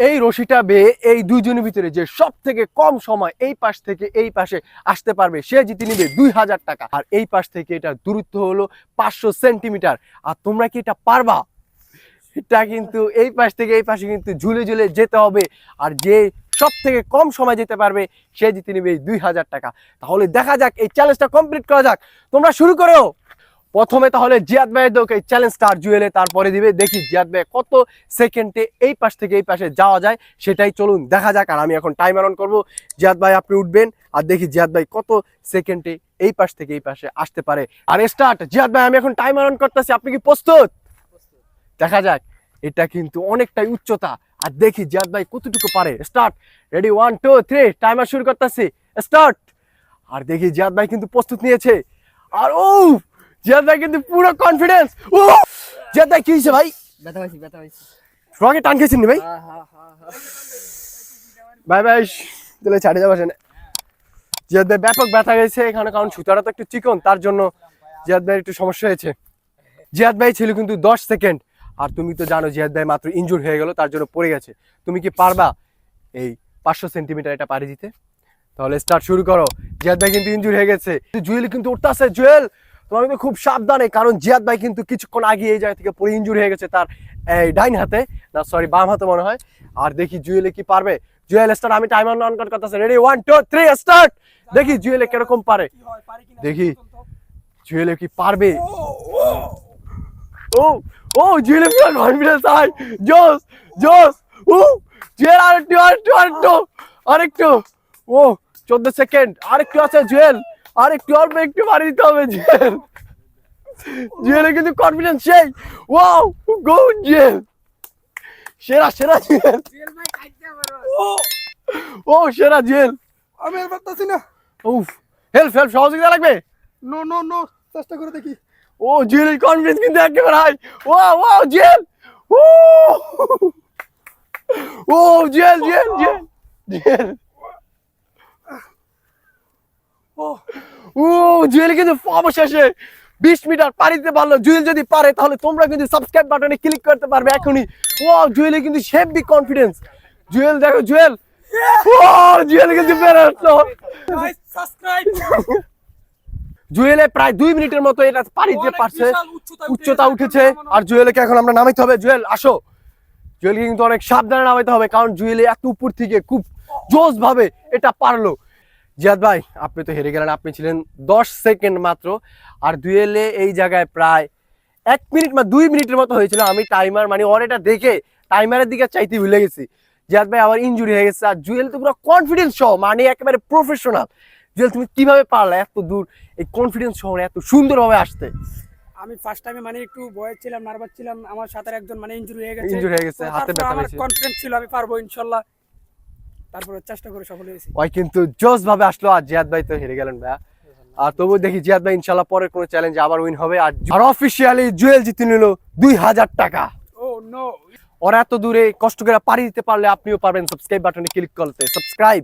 এই রশিটা বেয়ে এই দুইজনের ভিতরে যে সব থেকে কম সময় এই পাশ থেকে এই পাশে আসতে পারবে, সে জিতে নিবে দুই হাজার টাকা। আর এই পাশ থেকে এটা দূরত্ব হলো পাঁচশো সেন্টিমিটার। আর তোমরা কি এটা পারবা? এটা কিন্তু এই পাশ থেকে এই পাশে কিন্তু ঝুলে ঝুলে যেতে হবে। আর যে সব থেকে কম সময় যেতে পারবে, সে জিতে নিবে এই দুই হাজার টাকা। তাহলে দেখা যাক, এই চ্যালেঞ্জটা কমপ্লিট করা যাক। তোমরা শুরু করো! প্রথমে তাহলে জিয়াদ ভাইয়ের দোক এই চ্যালেঞ্জটা আর জুয়েলে, তারপরে দিবে। দেখি জিয়াদ ভাই কত সেকেন্ডে এই পাশ থেকে এই পাশে যাওয়া যায়, সেটাই চলুন, দেখা যাক। আর আমি এখন টাইমার অন করব। জিয়াদ ভাই, আপনি উঠবেন। আর দেখি জিয়াদ ভাই কত সেকেন্ডে এই পাশ থেকে এই পাশে আসতে পারে। আর স্টার্ট জিয়াদ ভাই, আমি এখন টাইমার অন করতেছি। আপনি কি প্রস্তুত? দেখা যাক। এটা কিন্তু অনেকটাই উচ্চতা। আর দেখি জিয়াদ ভাই কতটুকু পারে। Start ready one two three timer শুরু করতেছি। স্টার্ট আর দেখি জিয়াদ ভাই কিন্তু প্রস্তুত নিয়েছে। আর ও জিয়াদ ভাই কিন্তু পুরো কনফিডেন্স ও জিয়াদ কি হয়েছে ভাই? ব্যথা পাইছি ব্যথা পাইছি। রঙে টান খেয়েছেন ভাই? হ্যাঁ ভাই ভাই তাহলে ছাড়ে যাব সেনে জিয়াদ ব্যাপক ব্যথা গেছে এখানে কারণ সুতাটা তো একটু চিকন তার জন্য জিয়াদ ভাইয়ের একটু সমস্যা হয়েছে। জিয়াদ ভাই ছিল কিন্তু দশ সেকেন্ড। আর তুমি তো জানো জিয়াদ ভাই মাত্র ইঞ্জুর হয়ে গেল তার জন্য পড়ে গেছে। তুমি কি পারবা এই পাঁচশো সেন্টিমিটার এটা পাড়ি দিতে? তাহলে স্টার্ট শুরু করো। জিয়াদ ভাই কিন্তু ইনজুর হয়ে গেছে। জুয়েল কিন্তু উঠতে আছে জুয়েল! তোমার কিন্তু খুব সাবধানে, কারণ জিয়াদ ভাই কিন্তু কিছুক্ষণ আগে এই জায়গা থেকে পরে ইনজুর হয়ে গেছে তার, এই ডাইন হাতে। না সরি বাম হাতে মনে হয়। আর দেখি জুয়েলে কি পারবে। জুয়েল স্টার্ট আমি টাইমার অন করতেছে। Ready one two three start দেখি জুয়েলে কীরকম পারে। দেখি, জুয়েলে কি পারবে? ও ও, জুয়েলে পুরো কনফিডেন্স আই জোস জোস ও জুয়েল, আরেকটু আরেকটু আরেকটু আরেকটু। ও, চোদ্দ সেকেন্ড আর আরেকটু আছে জুয়েল। আরেকটু অল্প একটু বাড়ি দিতে হবে জুয়েল জুয়েলের কিন্তু কনফিডেন্স সেই। Wow go Jewel. সেরা সেরা জুয়েল ও সেরা জেল। আমি আর পারতাছি না। উফ হেল্প হেল্প সহযোগিতা লাগবে? নো নো নো চেষ্টা করে দেখি। ও জুয়েলের কনফিডেন্স কিন্তু একেবারে হাই ও ও জেল। ও ও জেল জেল জুয়েল জুয়েল ও ও জুয়েল কিন্তু অবশেষে বিশ মিটার পারি দিতে পারল। জুয়েল যদি পারে তাহলে তোমরা কিন্তু সাবস্ক্রাইব বাটনে ক্লিক করতে পারবে এখনই। ও জুয়েলের কিন্তু হেভি কনফিডেন্স জুয়েল দেখো জুয়েল। ও জুয়েল কিন্তু পেরে সাবস্ক্রাইব জুয়েলে প্রায় দুই মিনিটের মতো এটা পারছে। উচ্চতা উঠেছে। আর জুয়েলকে এখন আমরা নামাইতে হবে। জুয়েল আসো। জুয়েলকে কিন্তু অনেক সাবধানে নামাইতে হবে কারণ জুয়েলে এত উপর থেকে খুব জোস ভাবে এটা পারল। জিয়াদ ভাই আপনি তো হেরে গেলেন আপনি ছিলেন দশ সেকেন্ড মাত্র। আর জুয়েলে এই জায়গায় প্রায় এক মিনিট বা দুই মিনিটের মতো হয়েছিল। আমি টাইমার মানে এটা দেখে টাইমারের দিকে চাইতে ভুলে গেছি। জিয়াদ ভাই আবার ইনজুরি হয়ে গেছে। আর জুয়েল তো পুরো কনফিডেন্স সহ মানে একেবারে প্রফেশনাল জুয়েল তুমি কীভাবে পারলে এত দূর? এই কনফিডেন্স শহরে এত সুন্দরভাবে আসতে। আমি ফার্স্ট টাইমে মানে একটু ভয় ছিলাম নার্ভাস ছিলাম। আমার সাথে একজন মানে ইনজুরি হয়ে গেছে। ইনজুরি হয়ে গেছে হাতে ব্যথা আমার কনফিডেন্স ছিল আমি পারব ইনশাল্লাহ। তারপরে চেষ্টা করে সফল হয়েছি। ওই কিন্তু জোস ভাবে আসলো আর জিয়াদ ভাই তো হেরে গেলেন ভাইয়া। আর তবু দেখি জিয়াদ ভাই ইনশাল্লাহ পরের কোনো চ্যালেঞ্জ আবার উইন হবে। আর আর অফিসিয়ালি জুয়েল জিতে নিল দুই হাজার টাকা। ও নো ওরা এত দূরে কষ্ট করে পাড়ি দিতে পারলে আপনিও পারবেন। সাবস্ক্রাইব বাটনে ক্লিক করতে। সাবস্ক্রাইব